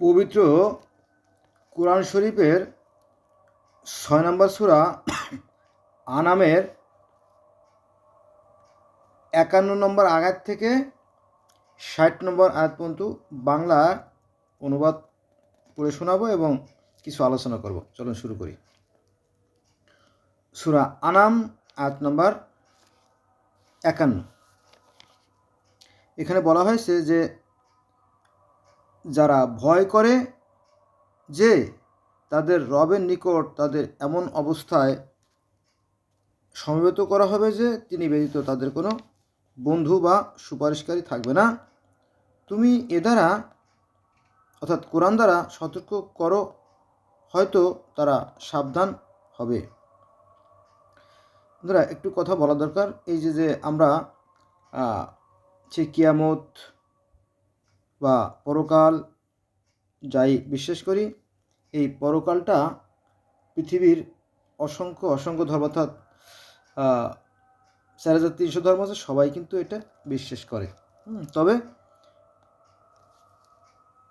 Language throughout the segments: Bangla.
পবিত্র কোরআন শরীফের ছয় নম্বর সুরা আনামের একান্ন নম্বর আয়াত থেকে ষাট নম্বর আয়াত পর্যন্ত বাংলা অনুবাদ করে শোনাবো এবং কিছু আলোচনা করব। চলুন শুরু করি। সুরা আনাম, আয়াত নম্বর একান্ন। এখানে বলা হয়েছে যে যারা ভয় করে যে তাদের রবের নিকট তাদের এমন অবস্থায় সমবেত করা হবে যে তিনি ব্যতীত তাদের কোনো বন্ধু বা সুপারিশকারী থাকবে না। তুমি এ দ্বারা অর্থাৎ কোরআন দ্বারা সতর্ক করো, হয়তো তারা সাবধান হবে। বন্ধুরা, একটু কথা বলা দরকার। এই যে যে আমরা যে কিয়ামত বা পরকাল যাই বিশ্বাস করি, এই পরকালটা পৃথিবীর অসংখ্য অসংখ্য ধর্ম অর্থাৎ চার হাজার তিনশো ধর্ম আছে, সবাই কিন্তু এটা বিশ্বাস করে। তবে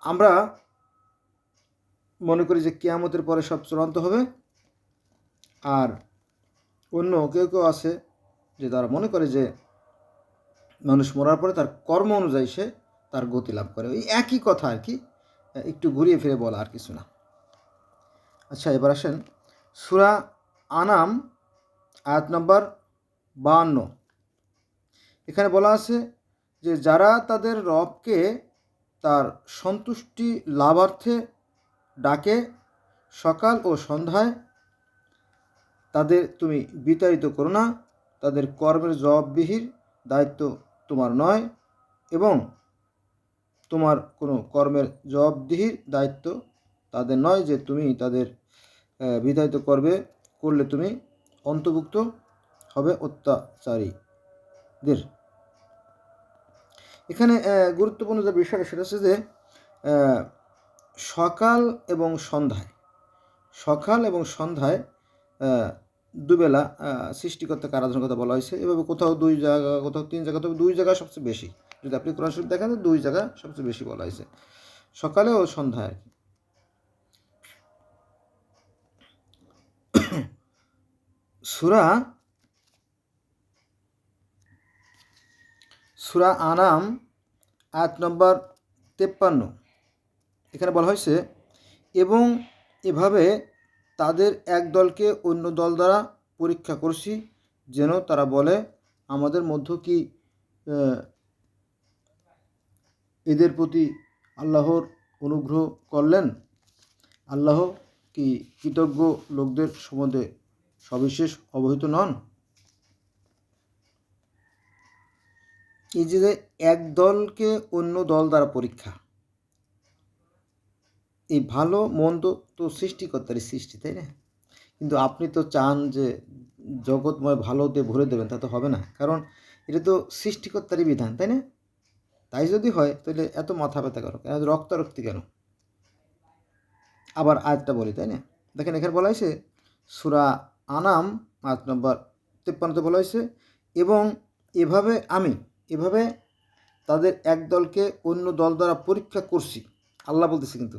আমরা মনে করি যে কেয়ামতের পরে সব চূড়ান্ত হবে। আর অন্য কেউ কেউ আছে যে তারা মনে করে যে মানুষ মরার পরে তার কর্ম অনুযায়ী সে তার গতি লাভ করে। ওই একই কথা আর কি, একটু ঘুরিয়ে ফিরে বলা আর কিছু না। আচ্ছা এবার আসেন। সুরা আনাম, আয়াত নম্বর বাহান্ন এখানে বলা আছে যে, যারা তাদের রবকে তার সন্তুষ্টি লাভার্থে ডাকে সকাল ও সন্ধ্যায়, তাদের তুমি বিতাড়িত করো না, তাদের কর্মের জবাববিহির দায়িত্ব তোমার নয় এবং তোমার কোনো কর্মের জবাবদিহির দায়িত্ব তাদের নয় যে তুমি তাদের বিতাড়িত করবে, করলে তুমি অন্তর্ভুক্ত হবে অত্যাচারীদের। এখানে গুরুত্বপূর্ণ যে বিষয়টা সেটা হচ্ছে যে সকাল এবং সন্ধ্যায়, সকাল এবং সন্ধ্যায় দুবেলা সৃষ্টিকর্তাকে আরাধনার কথা বলা হয়েছে। এভাবে কোথাও দুই জায়গা, কোথাও তিন জায়গা, তবে দুই জায়গা সবচেয়ে বেশি। যদি আপনি কোরআন শরীফ দেখেন দুই জায়গা সবচেয়ে বেশি বলা হয়েছে। সকালে ও সন্ধ্যায় আর কি। সুরা সুরা আনাম আট নম্বর তেপ্পান্ন। এখানে বলা হয়েছে, এবং এভাবে তাদের এক দলকে অন্য দল দ্বারা পরীক্ষা করছি, যেন তারা বলে, আমাদের মধ্য কি এদের প্রতি আল্লাহর অনুগ্রহ করলেন? আল্লাহ কি কৃতজ্ঞ লোকদের সম্বন্ধে সবিশেষ অবহিত নন? এই যে এক দলকে অন্য দল দ্বারা পরীক্ষা। এই ভালো মন্দ তো সৃষ্টিকর্তারই সৃষ্টি, তাই না? কিন্তু আপনি তো চান যে জগৎময় ভালোতে ভরে দেবেন, তা তো হবে না। কারণ এটা তো সৃষ্টিকর্তারই বিধান, তাই না? তাই যদি হয়, তাহলে এত মাথা ব্যথা করো কেন রক্তারক্তি কেন? আবার আয়াতটা বলি, তাই না? দেখেন, এখানে বলা হয়েছে, সুরা আনাম, আয়াত নম্বর তেপ্পান্নতে বলা হয়েছে, এবং এভাবে আমি, এভাবে তাদের এক দলকে অন্য দল দ্বারা পরীক্ষা করছি। আল্লাহ বলতেছে কিন্তু,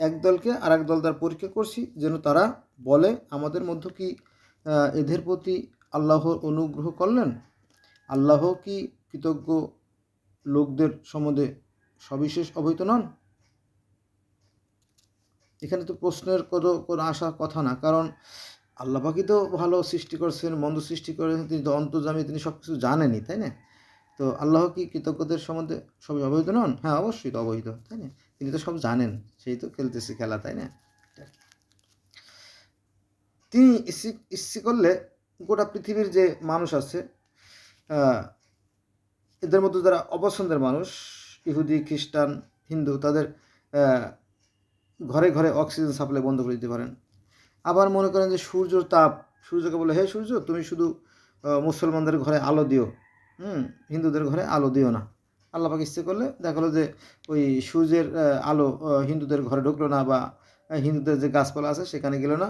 এক দলকে আর এক দল দ্বারা পরীক্ষা করছি, যেন তারা বলে, আমাদের মধ্যে কি এদের প্রতি আল্লাহর অনুগ্রহ করলেন? আল্লাহ কি কৃতজ্ঞ লোকদের সম্বন্ধে সবিশেষ অবহিত নন? এখানে তো প্রশ্নের কোনো কোনো আসার কথা না। কারণ আল্লাহ পাকি তো ভালো সৃষ্টি করছেন, মন্দ সৃষ্টি করেছেন, তিনি তো অন্তর্জামী তিনি সব কিছু জানেনই, তাই না? তো আল্লাহ কি কৃতজ্ঞদের সম্বন্ধে সবই অবহিত নন? হ্যাঁ অবশ্যই তো অবহিত, তাই না? তিনি তো সব জানেন, সেই তো খেলতেছে খেলা, তাই না? তিনি ইসি ইচ্ছে করলে গোটা পৃথিবীর যে মানুষ আছে এদের মধ্যে যারা অপছন্দের মানুষ, ইহুদি, খ্রিস্টান, হিন্দু, তাদের ঘরে ঘরে অক্সিজেন সাপ্লাই বন্ধ করে দিতে পারেন। আবার মনে করেন যে সূর্যর তাপ, সূর্যকে বলে, হে সূর্য, তুমি শুধু মুসলমানদের ঘরে আলো দিও। হুম, হিন্দুদের ঘরে আলো দিও না। আল্লাহ পাক ইচ্ছে করলে গেলো যে ওই সূর্যের আলো হিন্দুদের ঘরে ঢুকলো না বা হিন্দুদের যে গাছপালা আছে সেখানে গেলো না।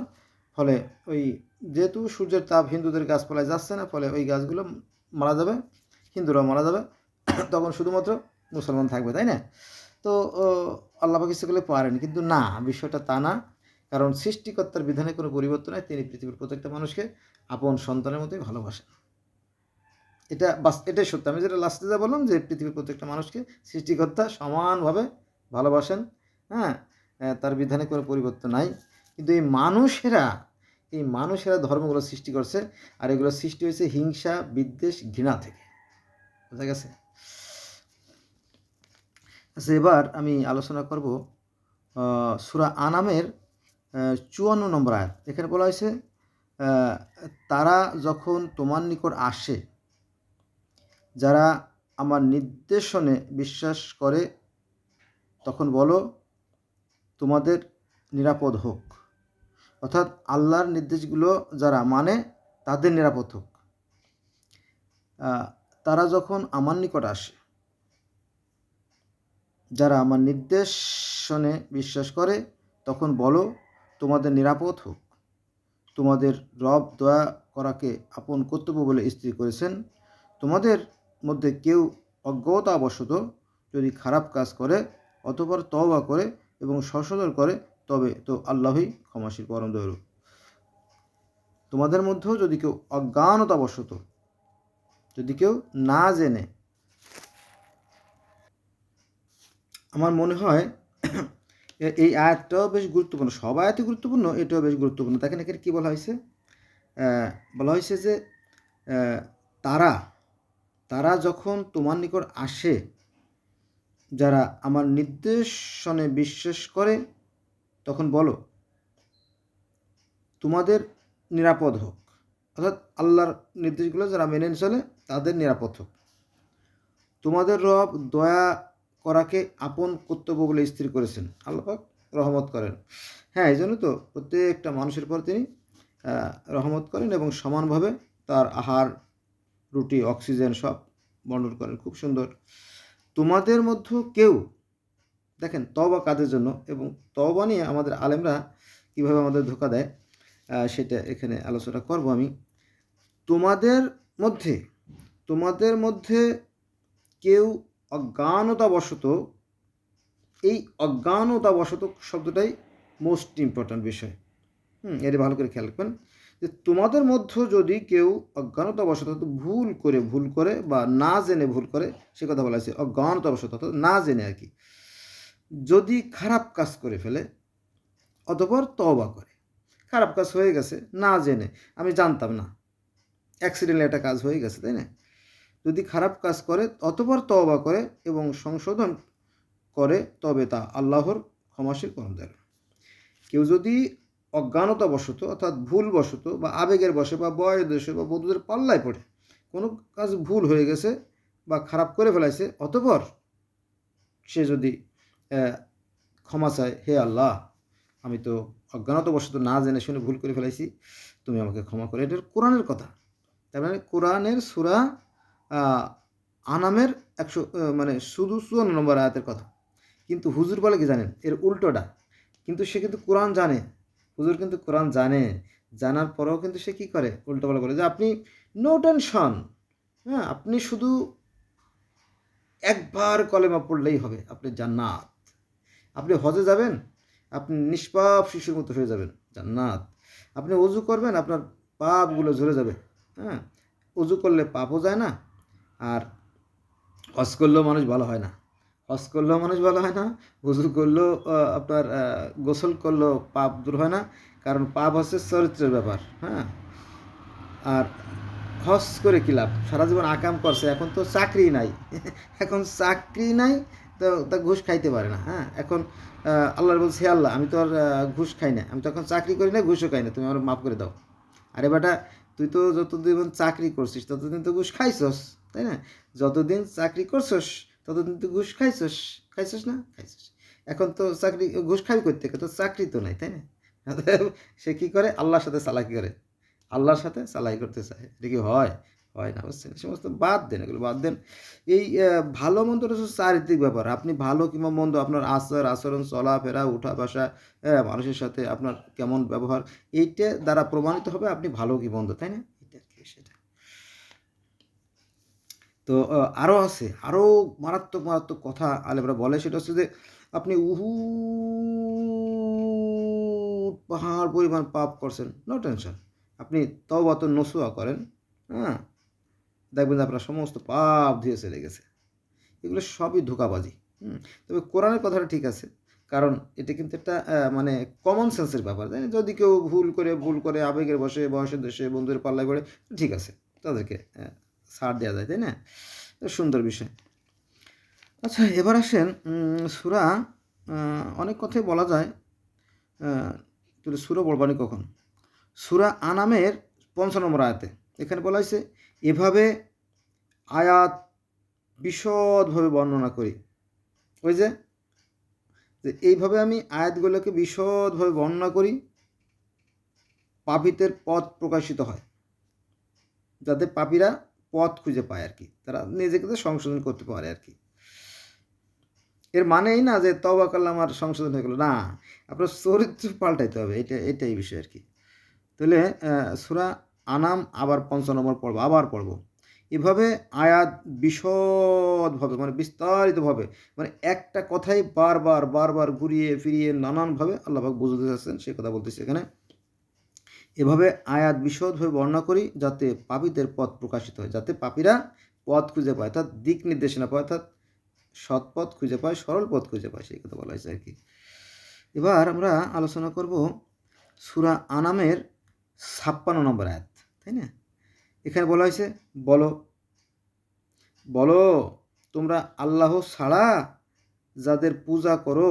ফলে ওই যেহেতু সূর্যের তাপ হিন্দুদের গাছপালায় যাচ্ছে না, ফলে ওই গাছগুলো মারা যাবে। হিন্দুরাও মারা যাবে, তখন শুধুমাত্র মুসলমান থাকবে, তাই না? তো আল্লাহ পাক ইচ্ছে পারেন, কিন্তু না, বিষয়টা তা না। কারণ সৃষ্টিকর্তার বিধানে কোনো পরিবর্তন নাই, তিনি পৃথিবীর প্রত্যেকটা মানুষকে আপন সন্তানের মতোই ভালোবাসেন। এটা বাস, এটাই সত্য। আমি যেটা লাস্টে যা বললাম যে, পৃথিবীর প্রত্যেকটা মানুষকে সৃষ্টিকর্তা সমানভাবে ভালোবাসেন হ্যাঁ? তার বিধানে কোনো পরিবর্তন নাই। কিন্তু এই মানুষেরা এই মানুষেরা ধর্মগুলো সৃষ্টি করছে, আর এগুলো সৃষ্টি হয়েছে হিংসা, বিদ্বেষ, ঘৃণা থেকে। বুঝা গেছে? আচ্ছা এবার আমি আলোচনা করব সূরা আনামের চুয়ান্ন নম্বর আয়াত। এখানে বলা হয়েছে তারা যখন তোমার নিকট আসে, যারা আমার নির্দেশনে বিশ্বাস করে, তখন বলো, তোমাদের নিরাপদ হোক। অর্থাৎ আল্লাহর নির্দেশগুলো যারা মানে তাদের নিরাপদ হোক। তারা যখন আমার নিকট আসে, যারা আমার নির্দেশনে বিশ্বাস করে, তখন বলো, তোমাদের নিরাপদ হোক। তোমাদের রব দয়া করাকে আপন কর্তব্য বলে স্থির করেছেন। তোমাদের মধ্যে কেউ অজ্ঞতাবশত যদি খারাপ কাজ করে, অতপর তওবা করে এবং সংশোধন করে, তবে তো আল্লাহই ক্ষমাশীল পরম দয়ালু। তোমাদের মধ্যেও যদি কেউ অজ্ঞানতাবশত যদি কেউ না জেনে। আমার মনে হয় এই আয়াতটাও বেশ গুরুত্বপূর্ণ। সব আয়াতই গুরুত্বপূর্ণ, এটাও বেশ গুরুত্বপূর্ণ। দেখেন এখানে কী বলা হয়েছে? বলা হয়েছে যে তারা তারা যখন তোমার নিকট আসে, যারা আমার নির্দেশনে বিশ্বাস করে, তখন বলো, তোমাদের নিরাপদ হোক। অর্থাৎ আল্লাহর নির্দেশগুলো যারা মেনে চলে তাদের নিরাপদ হোক তোমাদের রব দয়া করাকে আপন কর্তব্য বলে স্থির করেছেন। আল্লাপাক রহমত করেন। হ্যাঁ এই জন্য তো প্রত্যেকটা মানুষের পর তিনি রহমত করেন এবং সমানভাবে তার আহার, রুটি, অক্সিজেন সব বন্টন করেন। খুব সুন্দর। তোমাদের মধ্যে কেউ, দেখেন তবা কাদের জন্য এবং তবা নিয়ে আমাদের আলেমরা কীভাবে আমাদের ধোকা দেয় সেটা এখানে আলোচনা করব আমি। তোমাদের মধ্যে তোমাদের মধ্যে কেউ অজ্ঞানতাবশত, এই অজ্ঞানতাবশত শব্দটাই মোস্ট ইম্পর্ট্যান্ট বিষয়। হুম, এটা ভালো করে খেয়াল রাখবেন। যে তোমাদের মধ্যে যদি কেউ অজ্ঞানতাবশত ভুল করে ভুল করে বা না জেনে ভুল করে, সে কথা বলা হয়েছে অজ্ঞানতাবশত না জেনে আর কি। যদি খারাপ কাজ করে ফেলে অতপর তবা করে। খারাপ কাজ হয়ে গেছে, না জেনে। আমি জানতাম না। অ্যাক্সিডেন্টলি একটা কাজ হয়ে গেছে, তাই না? যদি খারাপ কাজ করে, অতপর তওবা করে এবং সংশোধন করে, তবে তা আল্লাহর ক্ষমাশীল করম দেয় কেউ যদি অজ্ঞানতাবশত অর্থাৎ ভুলবশত বা আবেগের বসে বা বয়ের দোষে বা বন্ধুদের পাল্লায় পড়ে, কোনো কাজ ভুল হয়ে গেছে বা খারাপ করে ফেলাইছে, অতপর সে যদি ক্ষমা চায়, হে আল্লাহ, আমি তো অজ্ঞানতাবশত না জেনে শুনে ভুল করে ফেলাইছি, তুমি আমাকে ক্ষমা করে। এটা কোরআনের কথা। তার মানে কোরআনের সুরা আনামের একশো মানে শুধু চুয়ান্ন নম্বর আয়াতের কথা। কিন্তু হুজুর বলে কি জানেন? এর উল্টোটা। কিন্তু সে কিন্তু কোরআন জানে। হুজুর কিন্তু কোরআন জানে। জানার পরেও কিন্তু সে কী করে? উল্টো বলে বলে যে আপনি নো টেনশন হ্যাঁ আপনি শুধু একবার কলেমা পড়লেই হবে। আপনি জান্নাত। আপনি হজে যাবেন, আপনি নিষ্পাপ শিশুর মতো হয়ে যাবেন। জান্নাত। আপনি অজু করবেন, আপনার পাপগুলো ঝরে যাবে। হ্যাঁ অজু করলে পাপও যায় না আর হজ করলেও মানুষ ভালো হয় না। হজ করলেও মানুষ ভালো হয় না উজু করলেও আপনার গোসল করলেও পাপ দূর হয় না, কারণ পাপ হচ্ছে চরিত্রের ব্যাপার হ্যাঁ? আর হজ করে কী লাভ? সারা জীবন আকাম করছে, এখন তো চাকরি নাই। এখন চাকরি নাই, তো, তা ঘুষ খাইতে পারে না হ্যাঁ? এখন আল্লাহর বলছে, হে আল্লাহ, আমি তো আর ঘুষ খাই না, আমি তো এখন চাকরি করি না, ঘুষও খাই না, তুমি আমার মাফ করে দাও। আরে বেটা, তুই তো যতদিন চাকরি করছিস, ততদিন তো ঘুষ খাইছস। তাই না? যতদিন চাকরি করছস, ততদিন তো ঘুষ খাইছস। খাইছস না? খাইছস। এখন তো চাকরি, ঘুষ খাবি করতে তো চাকরি তো নাই, তাই না? সে কী করে? আল্লাহর সাথে চালাকি করে। আল্লাহর সাথে চালাই করতে চায়। এটা কি হয়? হয় না, বুঝছেন? সমস্ত বাদ দেন, এগুলো বাদ দেন। এই ভালো মন্দটা হচ্ছে চারিত্রিক ব্যাপার। আপনি ভালো কিংবা মন্দ, আপনার আচার, আচরণ, চলাফেরা, উঠা বসা মানুষের সাথে আপনার কেমন ব্যবহার, এইটা দ্বারা প্রমাণিত হবে আপনি ভালো কি মন্দ, তাই না এটা আর কি সেটা তো আরও আছে আরও মারাত্মক মারাত্মক কথা আলেমরা বলে, সেটা হচ্ছে যে আপনি উহু পাহাড় পরিমাণ পাপ করছেন নো টেনশন আপনি তওবা তো নসুয়া করেন হ্যাঁ? দেখবেন আপনার সমস্ত পাপ ধুয়ে চলে গেছে। এগুলো সবই ধোকাবাজি, হুম? তবে কোরআনের কথাটা ঠিক আছে, কারণ এটা কিন্তু একটা মানে কমন সেন্সের ব্যাপার, তাই? যদি কেউ ভুল করে ভুল করে আবেগের বসে বয়সের দেশে, বন্ধুদের পাল্লায় পড়ে, ঠিক আছে, তাদেরকে ছাড় দেওয়া যায়, তাই না? সুন্দর বিষয়। আচ্ছা এবার আসেন সুরা অনেক কথাই বলা যায় তাহলে সুরা বলবানি কখন? সুরা আনামের পঞ্চান্ন নম্বর আয়াতে। এখানে বলা হয়েছে, এভাবে আয়াত বিশদভাবে বর্ণনা করি। ওই যে যে এইভাবে আমি আয়াতগুলোকে বিশদভাবে বর্ণনা করি পাপিতের পথ প্রকাশিত হয়। যাতে পাপীরা পথ খুঁজে পায় আর কি। তারা নিজেকে তো সংশোধন করতে পারে আর কি। এর মানেই না যে তবা কাল্লাম আর সংশোধন হয়ে গেলো। না, আপনার চরিত্র পাল্টাইতে হবে। এটা, এটাই বিষয় আর কি। তাহলে সুরা আনাম আবার পঞ্চান্ন নম্বর পড়ব আবার পড়ব। এভাবে আয়াত বিশদভাবে মানে বিস্তারিতভাবে মানে একটা কথাই বারবার বারবার ঘুরিয়ে ফিরিয়ে নানানভাবে আল্লাহবাক বুঝতে চাচ্ছেন। সে কথা বলতেছে এখানে। এভাবে আয়াত বিশদভাবে বর্ণনা করি যাতে পাপীদের পথ প্রকাশিত হয়, যাতে পাপীরা পথ খুঁজে পায়, অর্থাৎ দিক নির্দেশনা পায়, অর্থাৎ সৎ পথ খুঁজে পায়, সরল পথ খুঁজে পায়, সেই কথা বলা হয়েছে আর কি। এবার আমরা আলোচনা করব সুরা আনামের ছাপ্পান্ন নম্বর আয়াত, তাই না? এখানে বলা হয়েছে, বলো বলো, তোমরা আল্লাহ ছাড়া যাদের পূজা করো,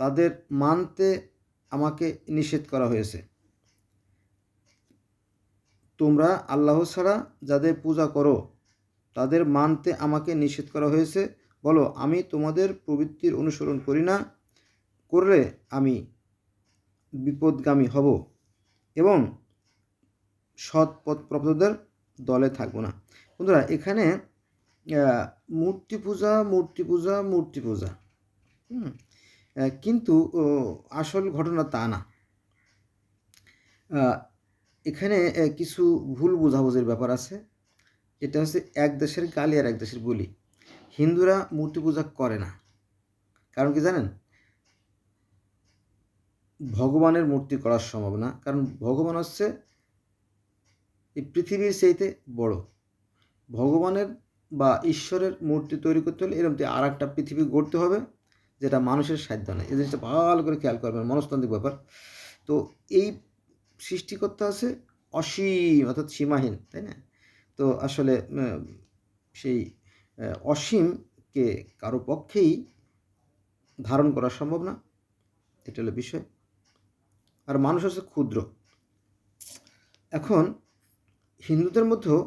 তাদের মানতে আমাকে নিষেধ করা হয়েছে। তোমরা আল্লাহ ছাড়া যাদের পূজা করো, তাদের মানতে আমাকে নিষেধ করা হয়েছে। বলো, আমি তোমাদের প্রবৃত্তির অনুসরণ করি না, করলে আমি বিপদগামী হব এবং সৎ পথ প্রাপ্তদের দলে থাকব না। বন্ধুরা, এখানে মূর্তি পূজা মূর্তি পূজা মূর্তি পূজা। কিন্তু আসল ঘটনা তা না। এখানে কিছু ভুল বোঝাবুঝির ব্যাপার আছে। এটা হচ্ছে এক দেশের গালি আর এক দেশের বলি। হিন্দুরা মূর্তি পূজা করে না। কারণ কি জানেন? ভগবানের মূর্তি করা সম্ভব না। কারণ ভগবান হচ্ছে এই পৃথিবীর চাইতে বড়। ভগবানের বা ঈশ্বরের মূর্তি তৈরি করতে হলে এরকম আর একটা পৃথিবী গড়তে হবে, যেটা মানুষের সাধ্য নেই। এই জিনিসটা ভালো করে খেয়াল করবেন। মনস্তান্ত্রিক ব্যাপার। তো এই সৃষ্টিকর্তা আছে অসীম, অর্থাৎ সীমাহীন, তাই না? তো আসলে সেই অসীমকে কারও পক্ষেই ধারণ করা সম্ভব না। এটা হলো বিষয়। আর মানুষ হচ্ছে ক্ষুদ্র। এখন হিন্দুদের মধ্যেও,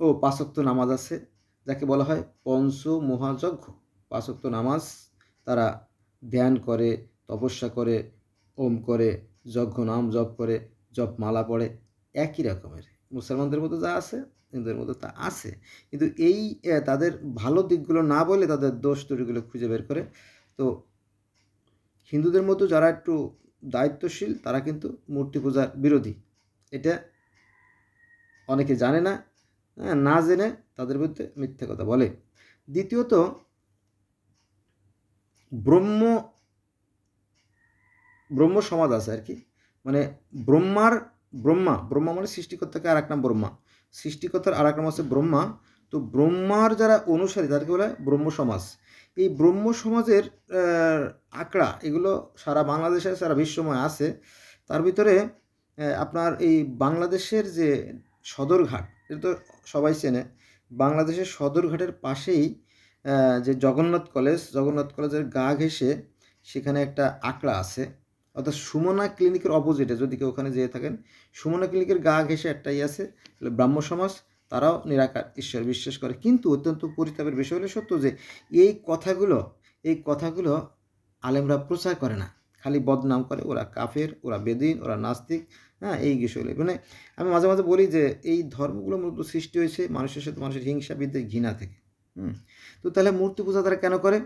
ও পাঁচক্ত নামাজ আছে, যাকে বলা হয় পঞ্চ মহাযজ্ঞ। পাঁচক্ত নামাজ তারা ধ্যান করে, তপস্যা করে, ওম করে যজ্ঞ নাম জপ করে জপ মালা পড়ে একই রকমের। মুসলমানদের মধ্যে যা আছে, হিন্দুদের মধ্যে তা আছে। কিন্তু এই তাদের ভালো দিকগুলো না বলে তাদের দোষ ত্রুটিগুলো খুঁজে বের করে, তো হিন্দুদের মতো যারা একটু দায়িত্বশীল, তারা কিন্তু মূর্তি পূজার বিরোধী। এটা অনেকে জানে না না জেনে তাদের বিরুদ্ধে মিথ্যে কথা বলে। দ্বিতীয়ত, ব্রহ্ম ব্রহ্ম সমাজ আছে আর কি। মানে ব্রহ্মার ব্রহ্মা ব্রহ্মা মানে সৃষ্টিকর্তাকে আর এক নাম ব্রহ্মা। সৃষ্টিকর্তার আর এক নাম আছে ব্রহ্মা। তো ব্রহ্মার যারা অনুসারী, তাদেরকে বলে ব্রহ্ম সমাজ এই ব্রহ্ম সমাজের আঁকড়া, এগুলো সারা বাংলাদেশে, সারা বিশ্বময় আছে। তার ভিতরে আপনার এই বাংলাদেশের যে সদরঘাট, এটা তো সবাই চেনে। বাংলাদেশের সদরঘাটের পাশেই যে জগন্নাথ কলেজ, জগন্নাথ কলেজের গা ঘেঁষে সেখানে একটা আঁকড়া আছে। অর্থাৎ সুমনা ক্লিনিকের অপোজিটে যদি কেউ ওখানে যেয়ে থাকেন, সুমনা ক্লিনিকের গা ঘেঁষে একটাই আছে, তাহলে ব্রাহ্ম সমাজ, তারাও নিরাকার, ঈশ্বর বিশ্বাস করে। কিন্তু অত্যন্ত পরিতাপের বিষয় হলো সত্য যে, এই কথাগুলো এই কথাগুলো আলেমরা প্রচার করে না। খালি বদনাম করে, ওরা কাফের, ওরা বেদিন, ওরা নাস্তিক হ্যাঁ এই বিষয়গুলো মানে আমি মাঝে মাঝে বলি যে, এই ধর্মগুলো মূলত সৃষ্টি হয়েছে মানুষের সাথে মানুষের হিংসা বিদ্বেষ ঘৃণা থেকে। হুম। তো তাহলে মূর্তি পূজা তারা কেন করে?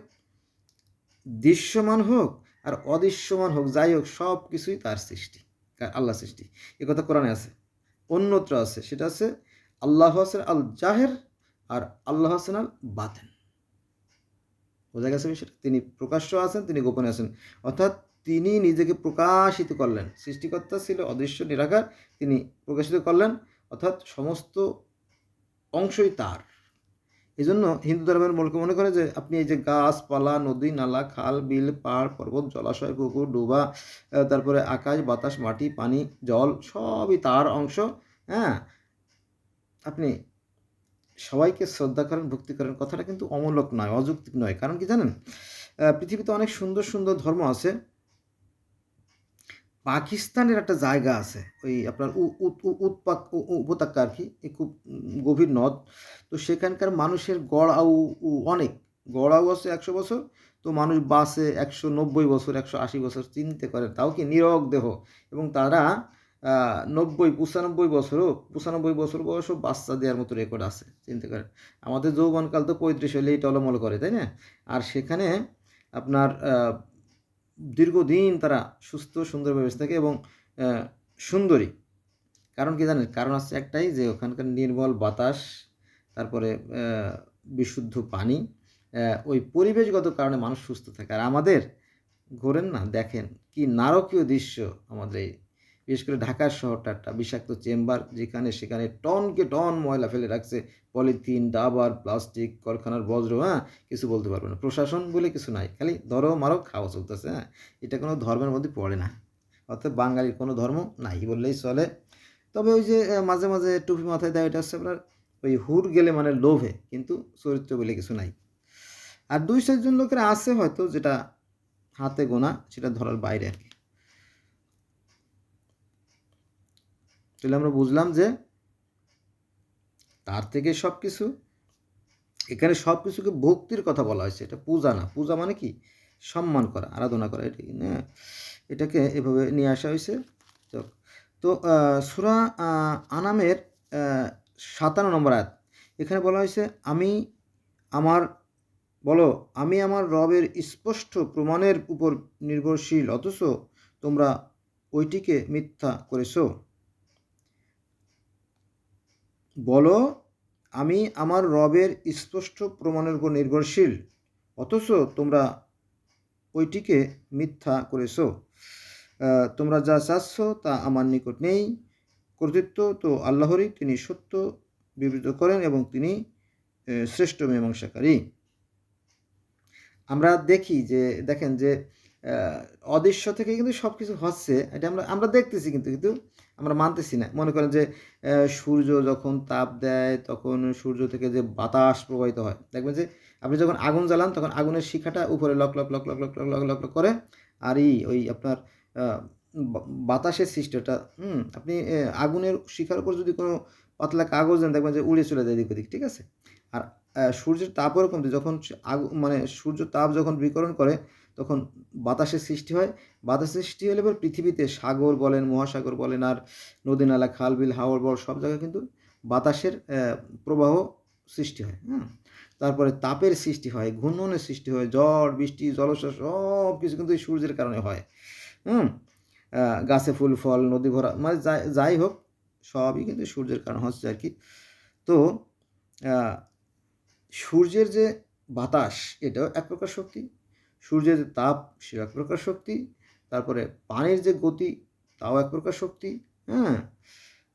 দৃশ্যমান হোক আর অদৃশ্যমান হোক, যাই হোক সব কিছুই তার সৃষ্টি আল্লাহ সৃষ্টি। এ কথা কোরআনে আছে। অন্যত্র আছে, সেটা আছে আল্লাহ হাসান আল জাহের আর আল্লাহ হাসান আল বাতেন। বোঝা গেছে বিষয়টা? তিনি প্রকাশ্য আছেন, তিনি গোপনে আছেন। অর্থাৎ তিনি নিজেকে প্রকাশিত করলেন। সৃষ্টিকর্তা ছিল অদৃশ্য, নিরাকার, তিনি প্রকাশিত করলেন। অর্থাৎ সমস্ত অংশই তার। এই জন্য হিন্দু ধর্মের মূলকে মনে করে যে আপনি এই যে গাছপালা, নদী, নালা, খাল, বিল, পাহাড়, পর্বত, জলাশয়, পুকুর, ডোবা তারপরে আকাশ, বাতাস, মাটি, পানি, জল সবই তার অংশ হ্যাঁ? আপনি সবাইকে শ্রদ্ধা করেন, ভক্তি করেন, কথাটা কিন্তু অমূলক নয়, অযৌক্তিক নয়। কারণ কি জানেন? পৃথিবীতে অনেক সুন্দর সুন্দর ধর্ম আছে পাকিস্তানের একটা জায়গা আছে, ওই আপনার উ- উ- উ- উৎপাত, উ- উ- উপত্যকা আর কি খুব গভীর নদ। তো সেখানকার মানুষের গড়াউ উ- অনেক, গড়াউ আছে একশো বছর, তো মানুষ বাসে একশো নব্বই বছর, একশো আশি বছর চিনতে করে তাও কি নিরক দেহ? এবং তারা নব্বই, পঁচানব্বই বছরও, পঁচানব্বই বছর বয়সও বাচ্চা দেওয়ার মতো রেকর্ড আছে, চিনতে করেন আমাদের যৌবনকাল তো পঁয়ত্রিশ হলেই টলমল করে, তাই না? আর সেখানে আপনার দীর্ঘদিন তারা সুস্থ সুন্দরভাবে বেঁচে থাকে এবং সুন্দরী। কারণ কি জানেন? কারণ আছে একটাই যে ওখানকার নির্মল বাতাস, তারপরে বিশুদ্ধ পানি ওই পরিবেশগত কারণে মানুষ সুস্থ থাকে। আর আমাদের, ঘোরেন না, দেখেন কি নারকীয় দৃশ্য আমাদের এই বিশেষ করে ঢাকার শহরটা বিষাক্ত চেম্বার যেখানে সেখানে টনকে টন ময়লা ফেলে রাখছে। পলিথিন ডাবার প্লাস্টিক কারখানার বজ্র হ্যাঁ? কিছু বলতে পারবে না। প্রশাসন বলে কিছু নাই, খালি ধরো মারো খাওয়া চলতেছে হ্যাঁ? এটা কোনো ধর্মের মধ্যে পড়ে না। অর্থাৎ বাঙালির কোনো ধর্ম নাই বললেই চলে। তবে ওই যে মাঝে মাঝে টুপি মাথায় দেয় এটা হচ্ছে আপনার ওই হুর গেলে মানে লোভে, কিন্তু চরিত্র বলে কিছু নাই। আর দুই চারজন লোকের আছে হয়তো যেটা হাতে গোনা, সেটা ধরার বাইরে আর কি। তাহলে আমরা বুঝলাম যে তার থেকে সব কিছু এখানে সব কিছুকে ভক্তির কথা বলা হয়েছে। এটা পূজা না। পূজা মানে কি? সম্মান করা, আরাধনা করা। এটা না? এটাকে এভাবে নিয়ে আসা হয়েছে। তো তো সুরা আনামের সাতান্ন নম্বর আয়াত। এখানে বলা হয়েছে, আমি আমার, বলো, আমি আমার রবের স্পষ্ট প্রমাণের উপর নির্ভরশীল, অথচ তোমরা ওইটিকে মিথ্যা করেছ। বলো, আমি আমার রবের স্পষ্ট প্রমাণের উপর নির্ভরশীল, অথচ তোমরা ওইটিকে মিথ্যা করেছ। তোমরা যা চাচ্ছ তা আমার নিকট নেই। কর্তৃত্ব তো আল্লাহরই, তিনি সত্য বিবৃত করেন এবং তিনি শ্রেষ্ঠ মীমাংসাকারী। আমরা দেখি যে, দেখেন যে অদৃশ্য থেকে কিন্তু সব কিছু হচ্ছে, এটা আমরা আমরা দেখতেছি কিন্তু কিন্তু আমরা মানতেছি না। মনে করেন যে সূর্য যখন তাপ দেয়, তখন সূর্য থেকে যে বাতাস প্রবাহিত হয়। দেখবেন যে, আপনি যখন আগুন জ্বালান, তখন আগুনের শিখাটা উপরে লক লক লক লক লক লক লক লক লক করে আর এই ওই আপনার বাতাসের সৃষ্টিটা, হুম, আপনি আগুনের শিখার উপর যদি কোনো পাতলা কাগজ দেন, দেখবেন যে উড়ে চলে যায় এদিক ওদিক, ঠিক আছে? আর সূর্যের তাপ ওরকম যখন সে আগু মানে সূর্য তাপ যখন বিকরণ করে তখন বাতাসের সৃষ্টি হয়। বাতাসের সৃষ্টি হলে এবার পৃথিবীতে সাগর বলেন, মহাসাগর বলেন আর নদী, নালা, খাল, বিল হাওড় বল সব জায়গায় কিন্তু বাতাসের প্রবাহ সৃষ্টি হয় হ্যাঁ তারপরে তাপের সৃষ্টি হয়, ঘূর্ণনের সৃষ্টি হয়, ঝড়, বৃষ্টি জলস্র সব কিছু কিন্তু এই সূর্যের কারণে হয়, হুম? গাছে ফুল, ফল, নদী ভরা মানে যাই হোক, সবই কিন্তু সূর্যের কারণ হচ্ছে আর কি। তো সূর্যের যে বাতাস, এটাও এক প্রকার শক্তি। সূর্যের যে তাপ সেও এক প্রকার শক্তি। তারপরে পানির যে গতি, তাও এক প্রকার শক্তি হ্যাঁ?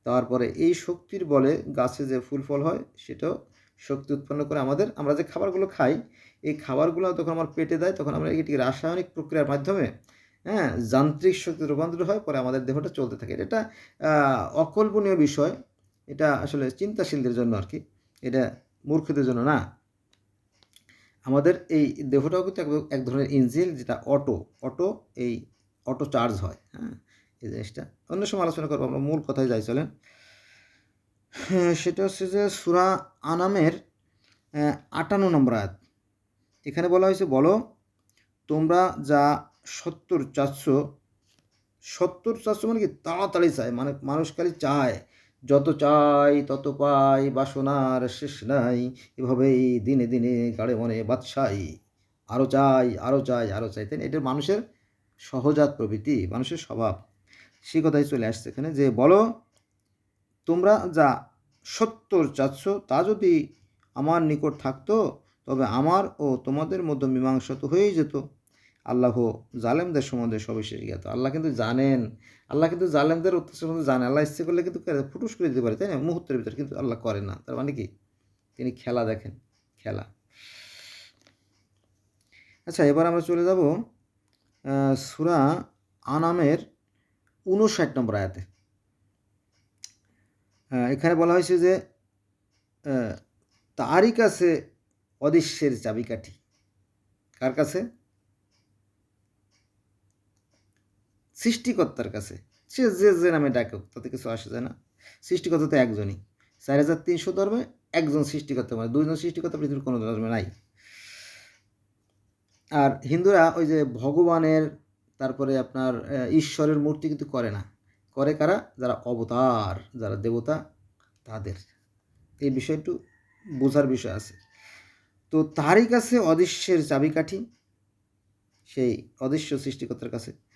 তারপরে এই শক্তির বলে গাছে যে ফুল ফল হয়, সেটাও শক্তি উৎপন্ন করে আমাদের। আমরা যে খাবারগুলো খাই, এই খাবারগুলো যখন আমার পেটে দেয়, তখন আমরা এটি রাসায়নিক প্রক্রিয়ার মাধ্যমে হ্যাঁ যান্ত্রিক শক্তি রূপান্তরিত হয়, পরে আমাদের দেহটা চলতে থাকে। এটা অকল্পনীয় বিষয়। এটা আসলে চিন্তাশীলদের জন্য আর কি এটা মূর্খদের জন্য না। আমাদের এই দেহটাও কিন্তু এক- ধরনের ইঞ্জিন যেটা অটো অটো এই অটো চার্জ হয় হ্যাঁ এই জিনিসটা। অন্য সময় আলোচনা করব আমরা মূল কথায় যাই চলেন। হ্যাঁ, সেটা হচ্ছে যে সুরা আনামের আটান্ন নম্বর আয়াত। এখানে বলা হয়েছে বলো তোমরা যা সত্তর চাচ্ছ সত্তর চাচ্ছ মানে কি? তাড়াতাড়ি চায় মানে মানুষ খালি চায়। যত চাই তত পাই, বাসনার শেষ নাই, এভাবেই দিনে দিনে গাড়ে মনে বাদশাই আরও চাই আরও চাই আরও চাই। তাই? এটা মানুষের সহজাত প্রবৃত্তি, মানুষের স্বভাব। সে কথাই চলে আসছে এখানে যে, বলো, তোমরা যা সত্তর চাচ্ছ, তা যদি আমার নিকট থাকতো, তবে আমার ও তোমাদের মধ্যে মীমাংসা তো হয়েই যেত। আল্লাহ জালেমদের সম্বন্ধে সবিশেষ জ্ঞাত আল্লাহ কিন্তু জানেন। আল্লাহ কিন্তু জালেমদের অত্যাচার সম্বন্ধে জানে। আল্লাহ ইচ্ছে করলে কিন্তু ফুটুস করে দিতে পারে, তাই না? মুহূর্তের ভিতরে কিন্তু আল্লাহ করে না। তার মানে কি? তিনি খেলা দেখেন, খেলা। আচ্ছা এবার আমরা চলে যাব সুরা আনামের উনষাট নম্বর আয়াতে। এখানে বলা হয়েছে যে তারই কাছে অদৃশ্যের চাবিকাঠি। কার কাছে? সৃষ্টিকর্তার কাছে। সে যে যে নামে ডাকুক তাতে কিছু আসে যায় না। সৃষ্টিকর্তা তো একজনই। চার হাজার তিনশো ধর্মে একজন সৃষ্টিকর্তা মানে দুইজন সৃষ্টিকর্তা পৃথিবীর কোনো ধর্মে নাই। আর হিন্দুরা ওই যে ভগবানের, তারপরে আপনার ঈশ্বরের মূর্তি কিন্তু করে না। করে কারা? যারা অবতার, যারা দেবতা, তাদের। এই বিষয় একটু বোঝার বিষয় আছে। তো তারই কাছে অদৃশ্যের চাবিকাঠি, সেই অদৃশ্য সৃষ্টিকর্তার কাছে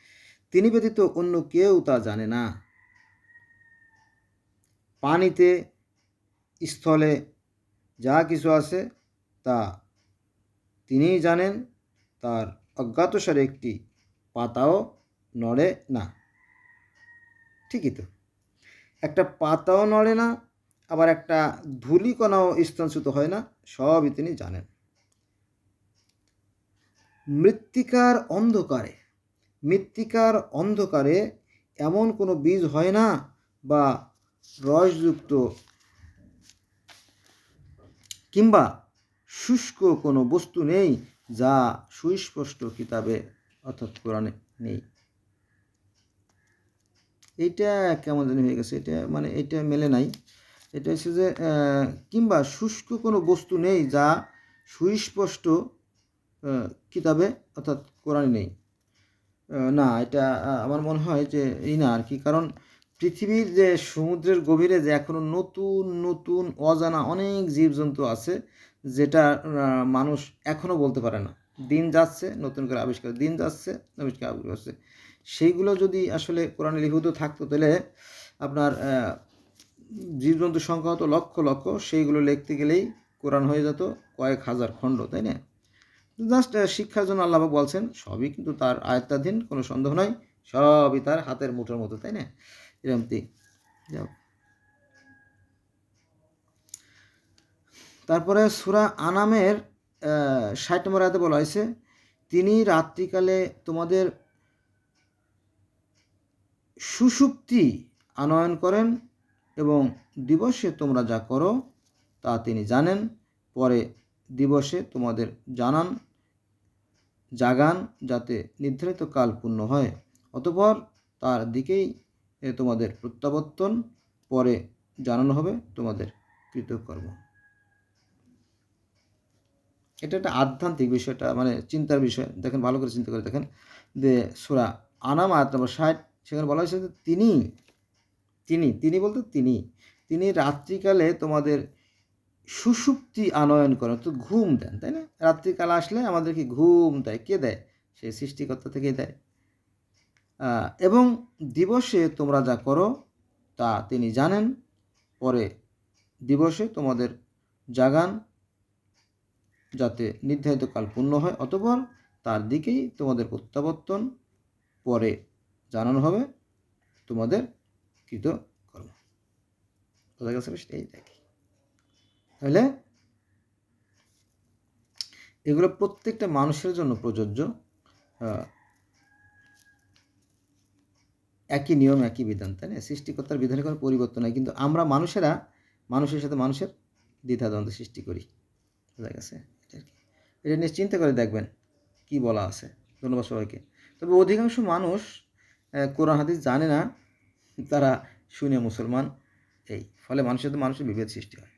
তিনি ব্যতীত অন্য কেউ তা জানে না। পানিতে স্থলে যা কিছু আছে তা তিনিই জানেন, তার অজ্ঞাতসারে একটি পাতাও নড়ে না। ঠিকই তো। একটা পাতাও নড়ে না, আবার একটা ধূলিকণাও স্থানচ্যুত হয় না, সবই তিনি জানেন। মৃত্তিকার অন্ধকারে মৃত্তিকার অন্ধকারে এমন কোনো বীজ হয় না বা রসযুক্ত কিংবা শুষ্ক কোনো বস্তু নেই যা সুস্পষ্ট কিতাবে অর্থাৎ কোরআনে নেই। এইটা কেমন জানি হয়ে গেছে, এটা মানে এটা মেলে নাই। এটা হচ্ছে যে কিংবা শুষ্ক কোনো বস্তু নেই যা সুস্পষ্ট কিতাবে অর্থাৎ কোরআনে নেই। না, এটা আমার মনে হয় যে এই না আর কি। কারণ পৃথিবীর যে সমুদ্রের গভীরে যে এখনও নতুন নতুন, অজানা অনেক জীবজন্তু আছে, যেটা মানুষ এখনও বলতে পারে না। দিন যাচ্ছে, নতুন করে আবিষ্কার, দিন যাচ্ছে, আবিষ্কার আবিষ্কার হচ্ছে। সেইগুলো যদি আসলে কোরআনে লিখিত থাকতো, তাহলে আপনার জীবজন্তু সংখ্যা হতো লক্ষ লক্ষ। সেইগুলো লিখতে গেলেই কোরআন হয়ে যেত কয়েক হাজার খণ্ড, তাই না? জাস্ট শিক্ষার জন্য আল্লাহ বলছেন, সবই কিন্তু তার আয়ত্তাধীন, কোনো সন্দেহ নয় সবই তার হাতের মুঠোর মতো, তাই না? এরমতি যাও তারপরে সুরা আনামের ষাট নম্বর আয়াতে বলা হয়েছে, তিনি রাত্রিকালে তোমাদের সুষুপ্তি আনয়ন করেন এবং দিবসে তোমরা যা করো তা তিনি জানেন, পরে দিবসে তোমাদের জানান, জাগান যাতে নির্ধারিত কাল পূর্ণ হয়। অতপর তার দিকেই তোমাদের প্রত্যাবর্তন, পরে জানানো হবে তোমাদের কৃতকর্ম। এটা একটা আধ্যাত্মিক বিষয়টা মানে চিন্তার বিষয়। দেখেন, ভালো করে চিন্তা করে দেখেন। যে সুরা আনাম, আয়াত নম্বর ষাট, সেখানে বলা হয়েছে তিনি তিনি তিনি বলতে তিনি তিনি রাত্রিকালে তোমাদের সুষুপ্তি আনয়ন করেন তো ঘুম দেন, তাই না? রাত্রিকাল আসলে আমাদেরকে ঘুম দেয়। কে দেয়? সে সৃষ্টিকর্তা থেকে দেয়। এবং দিবসে তোমরা যা করো, তা তিনি জানেন। পরে দিবসে তোমাদের জাগান, যাতে নির্ধারিত কাল পূর্ণ হয়। অতপর তার দিকেই তোমাদের প্রত্যাবর্তন, পরে জানানো হবে তোমাদের কৃত কর্ম বোঝা গেছে? এই দেখি। তাহলে এগুলো প্রত্যেকটা মানুষের জন্য প্রযোজ্য একই নিয়ম, একই বিধান, তাই না? সৃষ্টিকর্তার বিধানে কোনো পরিবর্তন হয় কিন্তু আমরা মানুষেরা, মানুষের সাথে মানুষের দ্বিধাদ্বন্দ্ব সৃষ্টি করি। বোঝা গেছে? এটা এটা নিয়ে চিন্তা করে দেখবেন কি বলা আছে। ধন্যবাদ সবাইকে। তবে অধিকাংশ মানুষ কোরআন, হাদিস জানে না, তারা শুনে মুসলমান, এই ফলে মানুষের সাথে মানুষের বিভেদ সৃষ্টি হয়।